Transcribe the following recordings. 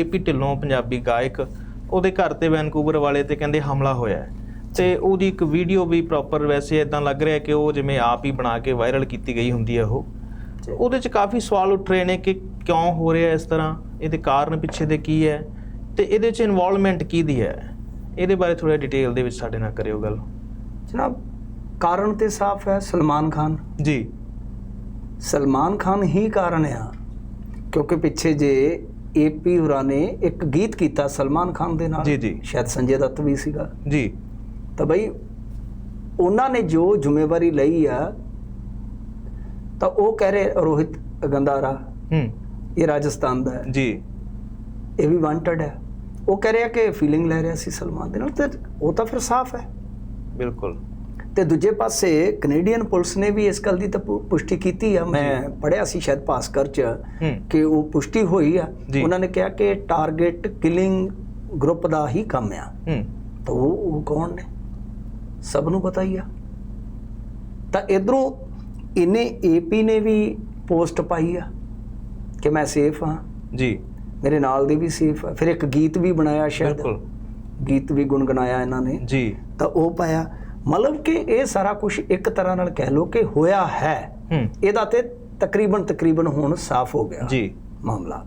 AP Dhillon Punjabi ਗਾਇਕ ਉਹਦੇ ਘਰ ਤੇ ਵੈਨਕੂਵਰ ਵਾਲੇ ਤੇ ਕਹਿੰਦੇ ਹਮਲਾ ਹੋਇਆ ਹੈ। ਤੇ ਉਹਦੀ ਇੱਕ ਵੀਡੀਓ ਵੀ ਪ੍ਰੋਪਰ ਵੈਸੇ ਇਦਾਂ ਲੱਗ ਰਿਹਾ ਕਿ ਉਹ ਜਿਵੇਂ ਆਪ ਹੀ ਬਣਾ ਕੇ ਵਾਇਰਲ ਕੀਤੀ ਗਈ ਹੁੰਦੀ ਹੈ ਉਹ। ਉਹਦੇ 'ਚ ਕਾਫੀ ਸਵਾਲ ਉੱਠ ਰਹੇ ਨੇ ਕਿ ਕਿਉਂ ਹੋ ਰਿਹਾ ਇਸ ਤਰ੍ਹਾਂ ਇਹਦੇ ਕਾਰਨ ਪਿੱਛੇ ਦੇ ਕੀ ਹੈ ਤੇ ਇਹਦੇ 'ਚ ਇਨਵੋਲਵਮੈਂਟ ਕੀ ਦੀ ਹੈ? ਇਹਦੇ ਬਾਰੇ ਥੋੜਾ ਡਿਟੇਲ ਦੇ ਵਿੱਚ ਸਾਡੇ ਨਾਲ ਕਰਿਓ ਗੱਲ। ਜਨਾਬ ਕਾਰਨ ਤੇ ਸਾਫ਼ ਹੈ ਸਲਮਾਨ ਖਾਨ। ਜੀ। ਸਲਮਾਨ ਖਾਨ ਹੀ ਕਾਰਨ ਆ ਕਿਉਂਕਿ ਪਿੱਛੇ ਜੇ ਏਪੀ ਹੋਰਾਂ ਨੇ ਇੱਕ ਗੀਤ ਕੀਤਾ ਸਲਮਾਨ ਖਾਨ ਦੇ ਨਾਲ। ਜੀ, ਜੀ। ਸ਼ਾਇਦ ਸੰਜੇ ਦੱਤ ਵੀ ਸੀਗਾ। ਜੀ। ਤਾਂ ਬਈ ਉਹਨਾਂ ਨੇ ਜੋ ਜ਼ਿੰਮੇਵਾਰੀ ਲਈ ਆ ਤਾਂ ਉਹ ਕਹਿ ਰਹੇ ਰੋਹਿਤ ਗੰਦਾਰਾ ਹੂੰ। ਇਹ ਰਾਜਸਥਾਨ ਦਾ ਹੈ। ਜੀ। ਇਹ ਵੀ ਵਾਂਟਡ ਹੈ। ਉਹ ਕਹਿ ਰਿਹਾ ਕਿ ਫੀਲਿੰਗ ਲੈ ਰਿਹਾ ਸੀ ਸਲਮਾਨ ਦੇ ਨਾਲ ਤੇ ਉਹ ਤਾਂ ਫਿਰ ਸਾਫ਼ ਹੈ। ਬਿਲਕੁਲ। ਤੇ ਦੂਜੇ ਪਾਸੇ ਕੈਨੇਡੀਅਨ ਪੁਲਿਸ ਨੇ ਵੀ ਇਸ ਗੱਲ ਦੀ ਤਾਂ ਪੁਸ਼ਟੀ ਕੀਤੀ ਆ। ਮੈਂ ਪੜਿਆ ਸੀ ਸ਼ਾਇਦ ਭਾਸਕਰ ਚ ਕਿ ਉਹ ਪੁਸ਼ਟੀ ਹੋਈ ਆ। ਉਹਨਾਂ ਨੇ ਕਿਹਾ ਕਿ ਟਾਰਗੇਟ ਕਿਲਿੰਗ ਗਰੁੱਪ ਦਾ ਹੀ ਕੰਮ ਆ। ਤਾਂ ਉਹ ਉਹ ਕੌਣ ਨੇ? ਸਭ ਨੂੰ ਪਤਾ ਹੀ ਆ। ਤਾਂ ਇਧਰੋਂ ਇਹਨੇ ਏਪੀ ਨੇ ਵੀ ਪੋਸਟ ਪਾਈ ਆ ਕਿ ਮੈਂ ਸੇਫ ਹਾਂ। ਜੀ। ਮੇਰੇ ਨਾਲ ਦੇ ਵੀ ਸੇਫ ਆ। ਫਿਰ ਇੱਕ ਗੀਤ ਵੀ ਬਣਾਇਆ ਸ਼ਾਇਦ। ਬਿਲਕੁਲ। ਗੀਤ ਵੀ ਗੁੰਗਣਾਇਆ ਇਹਨਾਂ ਨੇ। ਜੀ। ਤਾਂ ਉਹ ਪਾਇਆ। ਮਤਲਬ ਕਿ ਇਹ ਸਾਰਾ ਕੁਝ ਇੱਕ ਤਰ੍ਹਾਂ ਨਾਲ ਕਹਿ ਲਓ ਕਿ ਹੋਇਆ ਹੈ। ਹੂੰ। ਇਹਦਾ ਤੇ ਤਕਰੀਬਨ ਤਕਰੀਬਨ ਹੁਣ ਸਾਫ਼ ਹੋ ਗਿਆ ਜੀ। ਮਾਮਲਾ।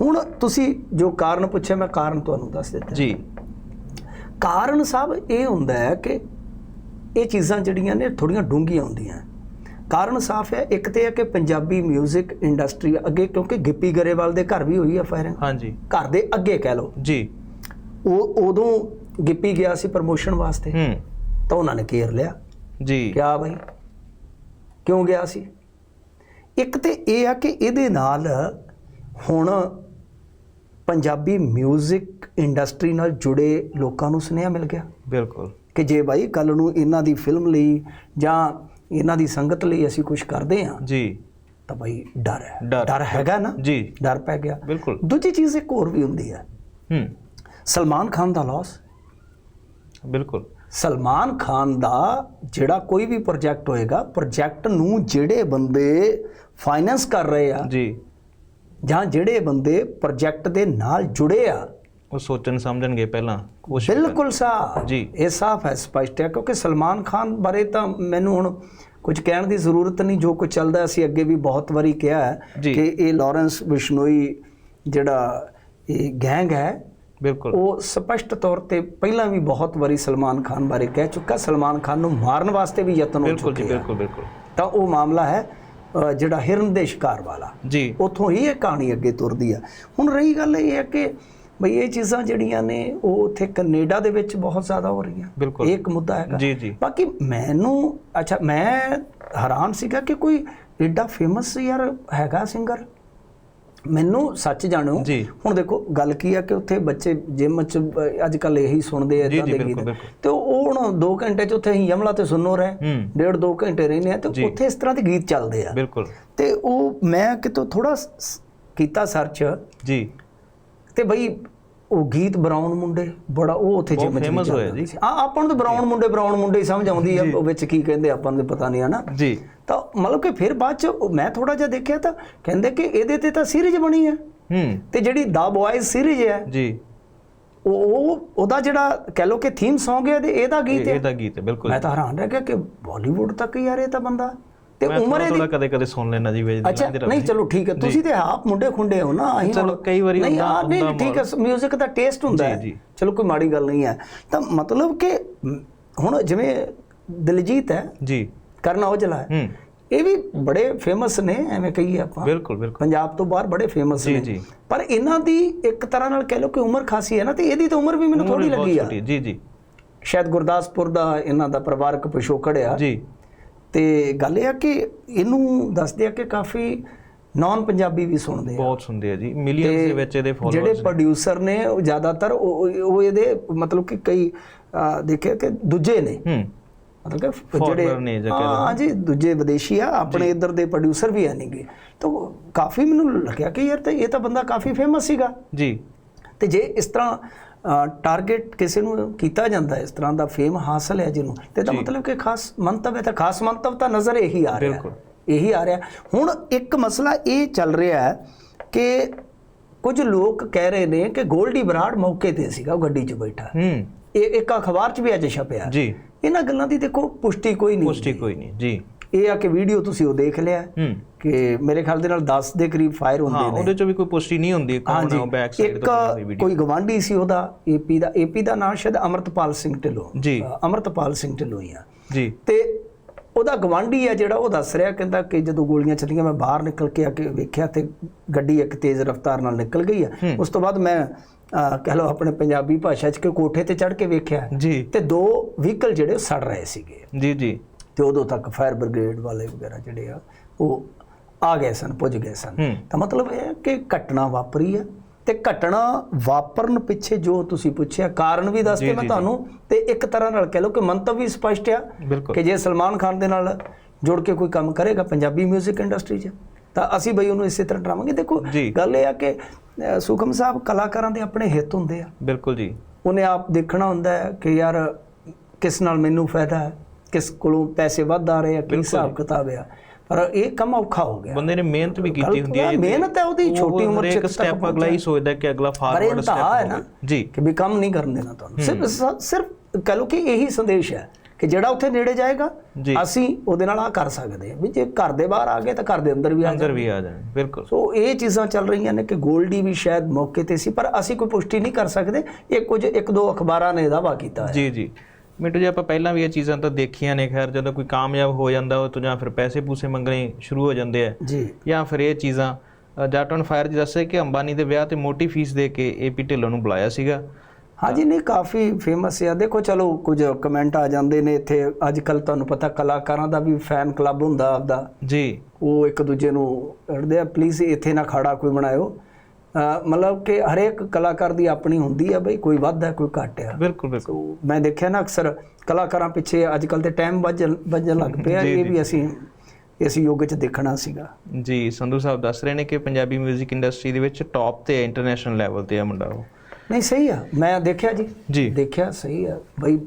ਹੁਣ ਤੁਸੀਂ ਜੋ ਕਾਰਨ ਪੁੱਛਿਆ ਮੈਂ ਕਾਰਨ ਤੁਹਾਨੂੰ ਦੱਸ ਦਿੱਤਾ। ਜੀ। ਕਾਰਨ ਸਾਹਿਬ ਇਹ ਹੁੰਦਾ ਹੈ ਕਿ ਇਹ ਚੀਜ਼ਾਂ ਜਿਹੜੀਆਂ ਨੇ ਥੋੜੀਆਂ ਡੂੰਘੀਆਂ ਹੁੰਦੀਆਂ। ਕਾਰਨ ਸਾਫ਼ ਹੈ ਇੱਕ ਤੇ ਹੈ ਕਿ ਪੰਜਾਬੀ 뮤직 ਇੰਡਸਟਰੀ ਅੱਗੇ ਕਿਉਂਕਿ ਗਿੱਪੀ ਗਰੇਵਾਲ ਦੇ ਘਰ ਵੀ ਹੋਈ ਹੈ ਫਾਇਰਿੰਗ ਹਾਂਜੀ। ਘਰ ਦੇ ਅੱਗੇ ਕਹਿ ਲਓ। ਜੀ। ਉਹ ਉਦੋਂ ਗਿੱਪੀ ਗਿਆ ਸੀ ਪ੍ਰਮੋਸ਼ਨ ਵਾਸਤੇ। ਹੂੰ। ਤਾਂ ਉਹਨਾਂ ਨੇ ਘੇਰ ਲਿਆ। ਜੀ। ਕਿਆ ਬਈ? ਕਿਉਂ ਗਿਆ ਸੀ? ਇੱਕ ਤੇ ਇਹ ਆ ਕਿ ਇਹਦੇ ਨਾਲ ਹੁਣ ਪੰਜਾਬੀ 뮤직 ਇੰਡਸਟਰੀ ਨਾਲ ਜੁੜੇ ਲੋਕਾਂ ਨੂੰ ਸੁਨੇਹਾ ਮਿਲ ਗਿਆ। ਬਿਲਕੁਲ। ਕਿ ਜੇ ਬਾਈ ਕੱਲ ਨੂੰ ਇਹਨਾਂ ਦੀ ਫਿਲਮ ਲਈ ਜਾਂ ਇਹਨਾਂ ਦੀ ਸੰਗਤ ਲਈ ਅਸੀਂ ਕੁਝ ਕਰਦੇ ਹਾਂ ਜੀ। ਤਾਂ ਬਾਈ ਡਰ ਹੈ। ਡਰ। ਡਰ ਹੈਗਾ ਨਾ? ਜੀ। ਡਰ ਪੈ ਗਿਆ। ਬਿਲਕੁਲ। ਦੂਜੀ ਚੀਜ਼ ਇੱਕ ਹੋਰ ਵੀ ਹੁੰਦੀ ਹੈ। ਹੂੰ। ਸਲਮਾਨ ਖਾਨ ਦਾ ਲਾਸ ਬਿਲਕੁਲ। ਸਲਮਾਨ ਖਾਨ ਦਾ ਜਿਹੜਾ ਕੋਈ ਵੀ ਪ੍ਰੋਜੈਕਟ ਹੋਏਗਾ ਪ੍ਰੋਜੈਕਟ ਨੂੰ ਜਿਹੜੇ ਬੰਦੇ ਫਾਈਨੈਂਸ ਕਰ ਰਹੇ ਆ ਜੀ ਜਾਂ ਜਿਹੜੇ ਬੰਦੇ ਪ੍ਰੋਜੈਕਟ ਦੇ ਨਾਲ ਜੁੜੇ ਆ ਉਹ ਸੋਚਣ ਸਮਝਣਗੇ ਪਹਿਲਾਂ ਕੋਸ਼ਿਸ਼ ਬਿਲਕੁਲ ਸਾਫ਼ ਜੀ। ਇਹ ਸਾਫ਼ ਹੈ ਸਪਸ਼ਟ ਹੈ ਕਿਉਂਕਿ ਸਲਮਾਨ ਖਾਨ ਬਾਰੇ ਤਾਂ ਮੈਨੂੰ ਹੁਣ ਕੁਝ ਕਹਿਣ ਦੀ ਜ਼ਰੂਰਤ ਨਹੀਂ ਜੋ ਕੁਝ ਚੱਲਦਾ ਅਸੀਂ ਅੱਗੇ ਵੀ ਬਹੁਤ ਵਾਰੀ ਕਿਹਾ ਹੈ। ਕਿ ਇਹ ਲਾਰੈਂਸ ਬਿਸ਼ਨੋਈ ਜਿਹੜਾ ਇਹ ਗੈਂਗ ਹੈ ਬਿਲਕੁਲ। ਉਹ ਸਪਸ਼ਟ ਤੌਰ ਤੇ ਪਹਿਲਾਂ ਵੀ ਬਹੁਤ ਵਾਰੀ ਸਲਮਾਨ ਖਾਨ ਬਾਰੇ ਕਹਿ ਚੁੱਕਾ ਸਲਮਾਨ ਖਾਨ ਨੂੰ ਮਾਰਨ ਵਾਸਤੇ ਵੀ ਯਤਨ ਹੋ ਬਿਲਕੁਲ ਚੁੱਕੇ ਆ ਬਿਲਕੁਲ ਬਿਲਕੁਲ। ਤਾਂ ਉਹ ਮਾਮਲਾ ਹੈ ਜਿਹੜਾ ਹਿਰਨ ਦੇ ਸ਼ਿਕਾਰ ਵਾਲਾ। ਜੀ। ਉੱਥੋਂ ਹੀ ਇਹ ਕਹਾਣੀ ਅੱਗੇ ਤੁਰਦੀ ਆ। ਹੁਣ ਰਹੀ ਗੱਲ ਇਹ ਹੈ ਕਿ ਬਈ ਇਹ ਚੀਜ਼ਾਂ ਜਿਹੜੀਆਂ ਨੇ ਉਹ ਉੱਥੇ ਕੈਨੇਡਾ ਦੇ ਵਿੱਚ ਬਹੁਤ ਜ਼ਿਆਦਾ ਹੋ ਰਹੀਆਂ। ਬਿਲਕੁਲ। ਇਹ ਇੱਕ ਮੁੱਦਾ ਹੈਗਾ। ਜੀ ਜੀ। ਬਾਕੀ ਮੈਨੂੰ ਅੱਛਾ ਮੈਂ ਹੈਰਾਨ ਸੀਗਾ ਕਿ ਕੋਈ ਏਡਾ ਫੇਮਸ ਯਾਰ ਹੈਗਾ ਸਿੰਗਰ ਮੈਨੂੰ ਸੱਚ ਜਾਣੋ। ਹੁਣ ਦੇਖੋ ਗੱਲ ਕੀ ਆ ਕਿ ਉੱਥੇ ਬੱਚੇ ਜਿਮ ਚ ਅੱਜ ਕੱਲ ਇਹੀ ਸੁਣਦੇ ਆ ਇਦਾਂ ਦੇ ਗੀਤ। ਤੇ ਉਹ ਹੁਣ 2 ਘੰਟੇ ਚ ਉੱਥੇ ਅਸੀਂ ਯਮਲਾ ਤੇ ਸੁਣਨੋ ਰਹੇ ਡੇਢ 2 ਘੰਟੇ ਰਹਿੰਦੇ ਆ ਤੇ। ਉੱਥੇ ਇਸ ਤਰ੍ਹਾਂ ਦੇ ਗੀਤ ਚੱਲਦੇ ਆ ਬਿਲਕੁਲ ਤੇ ਉਹ ਮੈਂ ਕਿਤੋਂ ਥੋੜਾ ਕੀਤਾ ਸਰਚ ਜੀ ਤੇ ਬਈ ਉਹ ਗੀਤ ਬਰਾਊਨ ਮੁੰਡੇ ਬੜਾ ਉਹ ਉੱਥੇ ਜਿਮ ਚ ਵੀ ਹੋਇਆ ਜੀ। ਆ ਆਪਾਂ ਨੂੰ ਤਾਂ ਬਰਾਊਨ ਮੁੰਡੇ ਬਰਾਊਨ ਮੁੰਡੇ ਹੀ ਸਮਝ ਆਉਂਦੀ ਆ ਵਿੱਚ ਕੀ ਕਹਿੰਦੇ ਆਪਾਂ ਨੂੰ ਪਤਾ ਨਹੀਂ ਆ ਨਾ ਜੀ। ਤਾਂ ਮਤਲਬ ਕਿ ਫਿਰ ਬਾਅਦ ਚ ਮੈਂ ਥੋੜਾ ਜਿਹਾ ਦੇਖਿਆ ਤਾਂ ਕਹਿੰਦੇ ਕਿ ਇਹਦੇ ਤੇ ਤਾਂ ਸੀਰੀਜ਼ ਬਣੀ ਹੈ ਹੂੰ। ਤੇ ਜਿਹੜੀ ਦਾ ਬॉयਜ਼ ਸੀਰੀਜ਼ ਹੈ ਜੀ। ਉਹ ਉਹ- ਉਹਦਾ ਜਿਹੜਾ ਕਹਿ ਲੋ ਕਿ ਥੀਮ Song ਹੈ ਇਹਦਾ ਗੀਤ ਹੈ ਇਹਦਾ ਗੀਤ ਹੈ ਬਿਲਕੁਲ। ਮੈਂ ਤਾਂ ਹੈਰਾਨ ਰਹਿ ਗਿਆ ਕਿ ਬਾਲੀਵੁੱਡ ਤੱਕ ਯਾਰ ਇਹ ਤਾਂ ਬੰਦਾ ਤੇ ਉਮਰ ਇਹਦੀ ਕਦੇ ਕਦੇ ਸੁਣ ਲੈਣਾ ਜੀ ਵੇਜ ਅੱਛਾ ਨਹੀਂ ਚਲੋ ਠੀਕ ਹੈ ਤੁਸੀਂ ਤੇ ਆਪ ਮੁੰਡੇ ਖੁੰਡੇ ਹੋ ਨਾ ਅਸੀਂ ਚਲੋ, ਕਈ ਵਾਰੀ ਨਹੀਂ ਹੁੰਦਾ- ਯਾਰ, ਨਹੀਂ ਠੀਕ ਹੈ 뮤직 ਦਾ ਟੇਸਟ ਹੁੰਦਾ ਹੈ। ਚਲੋ ਕੋਈ ਮਾੜੀ ਗੱਲ ਨਹੀਂ ਹੈ। ਤਾਂ ਮਤਲਬ ਕਿ ਹੁਣ ਜਿਵੇਂ ਦਿਲਜੀਤ ਹੈ ਜੀ। ਕਰਨ ਔਜਲਾ ਹੈ। ਇਹ ਵੀ ਬੜੇ ਫੇਮਸ ਨੇ ਐਵੇਂ ਕਹੀਏ ਆਪਾਂ। ਬਿਲਕੁਲ ਬਿਲਕੁਲ। ਪੰਜਾਬ ਤੋਂ ਬਾਹਰ ਬੜੇ ਫੇਮਸ ਨੇ। ਜੀ। ਪਰ ਇਹਨਾਂ ਦੀ ਇੱਕ ਤਰ੍ਹਾਂ ਨਾਲ ਕਹਿ ਲਓ ਕਿ ਉਮਰ ਖਾਸੀ ਹੈ ਨਾ ਤੇ ਇਹਦੀ ਤਾਂ ਉਮਰ ਵੀ ਮੈਨੂੰ ਥੋੜੀ ਲੱਗੀ ਆ। ਜੀ ਜੀ। ਸ਼ਾਇਦ ਗੁਰਦਾਸਪੁਰ ਦਾ ਇਹਨਾਂ ਦਾ ਪਰਿਵਾਰਕ ਪਿਛੋਕੜ ਆ। ਜੀ। ਤੇ ਗੱਲ ਇਹ ਆ ਕਿ ਇਹਨੂੰ ਦੱਸਦੇ ਆ ਕਿ ਕਾਫੀ ਨਾਨ ਪੰਜਾਬੀ ਵੀ ਸੁਣਦੇ ਆ। ਬਹੁਤ ਸੁਣਦੇ ਆ ਜੀ। ਮਿਲੀਅਨਸ ਦੇ ਵਿੱਚ ਇਹਦੇ ਜਿਹੜੇ ਫਾਲੋਅਰਸ ਪ੍ਰੋਡਿਊਸਰ ਨੇ ਉਹ ਜ਼ਿਆਦਾਤਰ ਉਹ ਇਹਦੇ ਮਤਲਬ ਕਿ ਕਈ ਦੇਖਿਆ ਕਿ ਦੂਜੇ ਨੇ। ਹੂੰ। ਮਤਲਬ ਕਿ Foreigner ਨੇ ਜਾਂ ਕਹਿ ਲਓ। ਹਾਂ ਜੀ ਦੂਜੇ ਵਿਦੇਸ਼ੀ ਆ ਆਪਣੇ ਇੱਧਰ ਦੇ ਪ੍ਰੋਡਿਊਸਰ ਵੀ ਨਹੀਂਗੇ ਤਾਂ ਕਾਫੀ ਮੈਨੂੰ ਲੱਗਿਆ ਕਿ ਯਾਰ ਤੇ ਇਹ ਤਾਂ ਬੰਦਾ ਕਾਫੀ ਫੇਮਸ ਸੀਗਾ। ਜੀ। ਤੇ ਜੇ ਇਸ ਤਰ੍ਹਾਂ ਟਾਰਗੇਟ ਕਿਸੇ ਨੂੰ ਕੀਤਾ ਜਾਂਦਾ ਇਸ ਤਰ੍ਹਾਂ ਦਾ ਫੇਮ ਹਾਸਲ ਹੈ ਜਿਹਨੂੰ ਤੇ ਜੀ। ਮਤਲਬ ਕਿ ਖਾਸ ਮੰਤਵ ਹੈ ਤਾਂ ਖਾਸ ਮੰਤਵ ਤਾਂ ਨਜ਼ਰ ਇਹੀ ਆ ਰਿਹਾ ਬਿਲਕੁਲ। ਇਹੀ ਆ ਰਿਹਾ। ਹੁਣ ਇੱਕ ਮਸਲਾ ਇਹ ਚੱਲ ਰਿਹਾ ਹੈ ਕਿ ਕੁਝ ਲੋਕ ਕਹਿ ਰਹੇ ਨੇ ਕਿ ਗੋਲਡੀ ਬਰਾੜ ਮੌਕੇ ਤੇ ਸੀਗਾ ਉਹ ਗੱਡੀ 'ਚ ਬੈਠਾ। ਹੂੰ। ਇਹ ਇੱਕ ਅਖਬਾਰ 'ਚ ਵੀ ਅੱਜ ਛਪਿਆ। ਜੀ। ਇਹਨਾਂ ਗੱਲਾਂ ਦੀ ਦੇਖੋ ਪੁਸ਼ਟੀ ਕੋਈ ਨਹੀਂ ਪੁਸ਼ਟੀ ਕੋਈ ਨਹੀਂ। ਜੀ। ਇਹ ਆ ਕਿ ਵੀਡੀਓ ਤੁਸੀਂ ਉਹ ਦੇਖ ਲਿਆ ਹੂੰ ਕਿ ਮੇਰੇ ਖਿਆਲ ਦੇ ਨਾਲ 10 ਦੇ ਕਰੀਬ ਫਾਇਰ ਹਾਂ ਹੁੰਦੇ ਨੇ। ਉਹਦੇ ਚ ਵੀ ਕੋਈ ਪੁਸ਼ਟੀ ਨਹੀਂ ਹੁੰਦੀ ਕੌਣ ਉਹ ਬੈਕ ਸਾਈਡ ਤੋਂ ਵੀਡੀਓ ਕੋਈ ਗਵਾਂਢੀ ਸੀ ਉਹਦਾ ਏਪੀ ਦਾ ਏਪੀ ਦਾ ਨਾਮ ਸ਼ਾਇਦ ਅਮਰਤਪਾਲ ਸਿੰਘ ਢਿੱਲੋਂ। ਜੀ। ਅਮਰਤਪਾਲ ਸਿੰਘ ਢਿੱਲੋਂ ਹੀ ਆ। ਜੀ। ਤੇ ਉਹਦਾ ਗਵਾਂਢੀ ਆ ਜਿਹੜਾ ਉਹ ਦੱਸ ਰਿਹਾ ਕਹਿੰਦਾ ਕਿ ਜਦੋਂ ਗੋਲੀਆਂ ਚੱਲੀਆਂ ਮੈਂ ਬਾਹਰ ਨਿਕਲ ਕੇ ਆ ਕੇ ਵੇਖਿਆ ਤੇ ਗੱਡੀ ਇੱਕ ਤੇਜ਼ ਰਫ਼ਤਾਰ ਨਾਲ ਨਿਕਲ ਗਈ ਆ। ਉਸ ਤੋਂ ਬਾਅਦ ਮੈਂ ਕਹਿ ਲਓ ਆਪਣੇ ਪੰਜਾਬੀ ਭਾਸ਼ਾ 'ਚ ਕਿ ਕੋਠੇ ਤੇ ਚੜ੍ਹ ਕੇ ਵੇਖਿਆ। ਜੀ। ਤੇ ਦੋ ਵਹੀਕਲ ਜਿਹੜੇ ਸੜ ਰਹੇ ਸੀਗੇ। ਜੀ ਜੀ। ਤੇ ਉਦੋਂ ਤੱਕ ਫਾਇਰ ਬ੍ਰਿਗੇਡ ਵਾਲੇ ਵਗੈਰਾ ਜਿਹੜੇ ਆ ਉਹ ਆ ਗਏ ਸਨ ਪੁੱਜ ਗਏ ਸਨ। ਤਾਂ ਮਤਲਬ ਇਹ ਕਿ ਘਟਨਾ ਵਾਪਰੀ ਹੈ ਤੇ ਘਟਨਾ ਵਾਪਰਨ ਪਿੱਛੇ ਜੋ ਤੁਸੀਂ ਪੁੱਛਿਆ ਕਾਰਨ ਵੀ ਦੱਸਦੇ ਮੈਂ ਤੁਹਾਨੂੰ ਤੇ ਇੱਕ ਤਰ੍ਹਾਂ ਨਾਲ ਕਹਿ ਲਓ ਕਿ ਮੰਤਵ ਵੀ ਸਪਸ਼ਟ ਆ ਕਿ ਜੇ ਸਲਮਾਨ ਖਾਨ ਦੇ ਨਾਲ ਜੁੜ ਕੇ ਕੋਈ ਕੰਮ ਕਰੇਗਾ ਪੰਜਾਬੀ 뮤직 ਇੰਡਸਟਰੀ 'ਚ ਤਾਂ ਅਸੀਂ ਬਈ ਉਹਨੂੰ ਇਸੇ ਤਰ੍ਹਾਂ ਡਰਾਵਾਂਗੇ। ਦੇਖੋ। ਗੱਲ ਇਹ ਆ ਕਿ ਸੁਖਮ ਸਾਹਿਬ ਕਲਾਕਾਰਾਂ ਦੇ ਆਪਣੇ ਹਿੱਤ ਹੁੰਦੇ ਆ। ਬਿਲਕੁਲ ਜੀ। ਉਹਨੇ ਆਪ ਦੇਖਣਾ ਹੁੰਦਾ ਹੈ ਕਿ ਯਾਰ ਕਿਸ ਨਾਲ ਮੈਨੂੰ ਫਾਇਦਾ ਹੈ। ਕਿਸ ਕੋਲੋਂ ਪੈਸੇ ਵੱਧ ਆ ਰਹੇ ਆ ਕੀ ਹਿਸਾਬ ਕਿਤਾਬ ਆ। ਪਰ ਇਹ ਕੰਮ ਔਖਾ ਹੋ ਗਿਆ। ਬੰਦੇ ਨੇ ਮਿਹਨਤ ਵੀ ਕੀਤੀ ਹੁੰਦੀ ਹੈ ਮਿਹਨਤ ਹੈ ਉਹਦੀ, ਉਹ ਛੋਟੀ ਉਮਰ 'ਚ ਤੱਕ ਸਟੈਪ ਅਗਲਾ ਹੀ ਸੋਚਦਾ ਕਿ ਅਗਲਾ ਫਾਰਵਰਡ ਸਟੈਪ ਹੈ ਨਾ ਜੀ। ਕਿ ਵੀ ਕੰਮ ਨਹੀਂ ਕਰਨ ਦੇਣਾ ਤੁਹਾਨੂੰ। ਸਿਰਫ ਸਿਰਫ ਕਹ ਲਓ ਕਿ ਇਹੀ ਸੰਦੇਸ਼ ਹੈ ਕਿ ਜਿਹੜਾ ਉੱਥੇ ਨੇੜੇ ਜਾਏਗਾ। ਅਸੀਂ ਉਹਦੇ ਨਾਲ ਆ ਕਰ ਸਕਦੇ ਹਾਂ। ਵੀ ਜੇ ਘਰ ਦੇ ਬਾਹਰ ਆ ਗਏ ਤਾਂ ਘਰ ਦੇ ਅੰਦਰ ਵੀ ਆ ਅੰਦਰ ਵੀ ਆ ਜਾਣ ਬਿਲਕੁਲ। ਸੋ ਇਹ ਚੀਜ਼ਾਂ ਚੱਲ ਰਹੀਆਂ ਨੇ ਕਿ ਗੋਲਡੀ ਵੀ ਸ਼ਾਇਦ ਮੌਕੇ ਤੇ ਸੀ ਪਰ ਅਸੀਂ ਕੋਈ ਪੁਸ਼ਟੀ ਨਹੀਂ ਕਰ ਸਕਦੇ। ਇਹ ਕੁਝ ਇੱਕ ਦੋ ਅਖਬਾਰਾਂ ਨੇ ਦਾਵਾ ਕੀਤਾ ਹੈ ਜੀ ਜੀ। ਮਿੰਟੂ ਜੀ ਆਪਾਂ ਪਹਿਲਾਂ ਵੀ ਇਹ ਚੀਜ਼ਾਂ ਤਾਂ ਦੇਖੀਆਂ ਨੇ ਖੈਰ ਜਦੋਂ ਕੋਈ ਕਾਮਯਾਬ ਹੋ ਜਾਂਦਾ ਉਹ ਤੋਂ ਜਾਂ ਫਿਰ ਪੈਸੇ ਪੂਸੇ ਮੰਗਣੇ ਸ਼ੁਰੂ ਹੋ ਜਾਂਦੇ ਆ। ਜੀ। ਜਾਂ ਫਿਰ ਇਹ ਚੀਜ਼ਾਂ ਜੱਟ ਔਨ ਫਾਇਰ ਜੀ ਦੱਸੇ ਕਿ ਅੰਬਾਨੀ ਦੇ ਵਿਆਹ ਤੇ ਮੋਟੀ ਫੀਸ ਦੇ ਕੇ ਏਪੀ ਢਿੱਲੋਂ ਨੂੰ ਬੁਲਾਇਆ ਸੀਗਾ। ਹਾਂਜੀ ਨਹੀਂ ਕਾਫੀ ਫੇਮਸ ਆ। ਦੇਖੋ ਚਲੋ ਕੁਝ ਕਮੈਂਟ ਆ ਜਾਂਦੇ ਨੇ ਇੱਥੇ। ਅੱਜ ਕੱਲ ਤੁਹਾਨੂੰ ਪਤਾ ਕਲਾਕਾਰਾਂ ਦਾ ਵੀ ਫੈਨ ਕਲੱਬ ਹੁੰਦਾ ਆਪਦਾ। ਜੀ। ਉਹ ਇੱਕ ਦੂਜੇ ਨੂੰ ਅੜਦੇ ਆ ਪਲੀਜ਼ ਇੱਥੇ ਨਾ ਖੜਾ ਕੋਈ ਬਣਾਇਓ। ਮਤਲਬ ਕਿ ਹਰੇਕ ਕਲਾਕਾਰ ਦੀ ਆਪਣੀ ਹੁੰਦੀ ਆ ਬਈ ਕੋਈ ਵੱਧ ਹੈ ਕੋਈ ਘੱਟ ਆ। ਬਿਲਕੁਲ ਬਿਲਕੁਲ। ਮੈਂ ਦੇਖਿਆ ਨਾ ਅਕਸਰ ਕਲਾਕਾਰਾਂ ਪਿੱਛੇ ਅੱਜ ਕੱਲ ਤੇ ਟਾਈਮ ਵੱਜਣ ਲੱਗ ਪਿਆ ਇਹ ਵੀ ਅਸੀਂ ਇਸ ਯੁੱਗ 'ਚ ਦੇਖਣਾ ਸੀਗਾ। ਜੀ ਸੰਧੂ ਸਾਹਿਬ ਦੱਸ ਰਹੇ ਨੇ ਕਿ ਪੰਜਾਬੀ 뮤직 ਇੰਡਸਟਰੀ ਦੇ ਵਿੱਚ ਟੌਪ ਤੇ ਇੰਟਰਨੈਸ਼ਨਲ ਲੈਵਲ ਤੇ ਆ ਮੁੰਡਾ ਉਹ। ਨਹੀਂ ਸਹੀ ਆ। ਮੈਂ ਦੇਖਿਆ ਜੀ। ਜੀ। ਦੇਖਿਆ ਸਹੀ ਆ। ਬਈ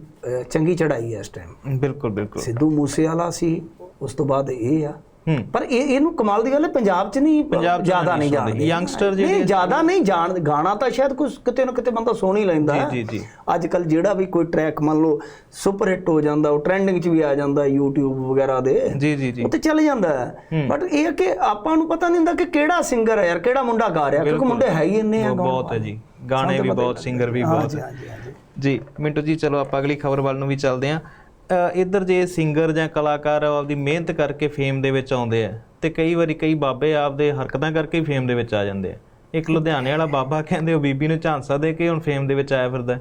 ਚੰਗੀ ਚੜਾਈ ਹੈ ਇਸ ਟਾਈਮ ਬਿਲਕੁਲ ਬਿਲਕੁਲ। ਸਿੱਧੂ ਮੂਸੇਵਾਲਾ ਸੀ ਉਸ ਤੋਂ ਬਾਅਦ ਇਹ ਆ। ਹੂੰ ਪਰ ਇਹ ਇਹਨੂੰ ਕਮਾਲ ਦੀ ਗੱਲ ਹੈ ਪੰਜਾਬ 'ਚ ਨਹੀਂ ਜ਼ਿਆਦਾ ਨਹੀਂ। ਜਾਣਦੇ। Youngster ਜਿਹੜੇ ਨਹੀਂ ਜ਼ਿਆਦਾ ਨਹੀਂ ਜਾਣ ਗਾਣਾ ਤਾਂ ਸ਼ਾਇਦ ਕੁਝ ਕਿਤੇ ਨਾ ਕਿਤੇ ਬੰਦਾ ਸੁਣ ਹੀ ਲੈਂਦਾ ਹੈ। ਜੀ ਜੀ ਅੱਜ ਕੱਲ ਜਿਹੜਾ ਵੀ ਕੋਈ ਟਰੈਕ ਮੰਨ ਲਓ ਸੁਪਰ ਹਿੱਟ ਹੋ ਜਾਂਦਾ ਉਹ ਟ੍ਰੈਂਡਿੰਗ 'ਚ ਵੀ ਆ ਜਾਂਦਾ YouTube ਵਗੈਰਾ ਦੇ। ਜੀ ਜੀ ਜੀ। ਉਹ ਤੇ ਚੱਲ ਜਾਂਦਾ ਹੈ। ਬਟ ਇਹ ਹੈ ਕਿ ਆਪਾਂ ਨੂੰ ਪਤਾ ਨਹੀਂ ਹੁੰਦਾ ਕਿ ਕਿਹੜਾ ਸਿੰਗਰ ਹੈ ਯਾਰ ਕਿਹੜਾ ਮੁੰਡਾ ਗਾ ਰਿਹਾ ਕਿਉਂਕਿ ਮੁੰਡੇ ਹੈ ਹੀ ਇੰਨੇ ਆ ਬਹੁਤ ਹੈ ਜੀ। ਗਾਣੇ ਵੀ ਬਹੁਤ ਸਿੰਗਰ ਵੀ ਬਹੁਤ। ਜੀ ਮਿੰਟੂ ਜੀ ਚਲੋ ਆਪਾਂ ਅਗਲੀ ਖਬਰ ਵੱਲ ਨੂੰ ਵੀ ਚੱਲਦੇ ਆਂ ਇੱਧਰ ਜੇ ਸਿੰਗਰ ਜਾਂ ਕਲਾਕਾਰ ਆਪਦੀ ਮਿਹਨਤ ਕਰਕੇ ਫੇਮ ਦੇ ਵਿੱਚ ਆਉਂਦੇ ਆ ਤੇ ਕਈ ਵਾਰੀ ਕਈ ਬਾਬੇ ਆਪਦੇ ਹਰਕਤਾਂ ਕਰਕੇ ਫੇਮ ਦੇ ਵਿੱਚ ਆ ਜਾਂਦੇ ਆ। ਇੱਕ ਲੁਧਿਆਣੇ ਵਾਲਾ ਬਾਬਾ ਕਹਿੰਦੇ ਉਹ ਬੀਬੀ ਨੂੰ ਝਾਂਸਾ ਦੇ ਕੇ ਹੁਣ ਫੇਮ ਦੇ ਵਿੱਚ ਆਇਆ ਫਿਰਦਾ।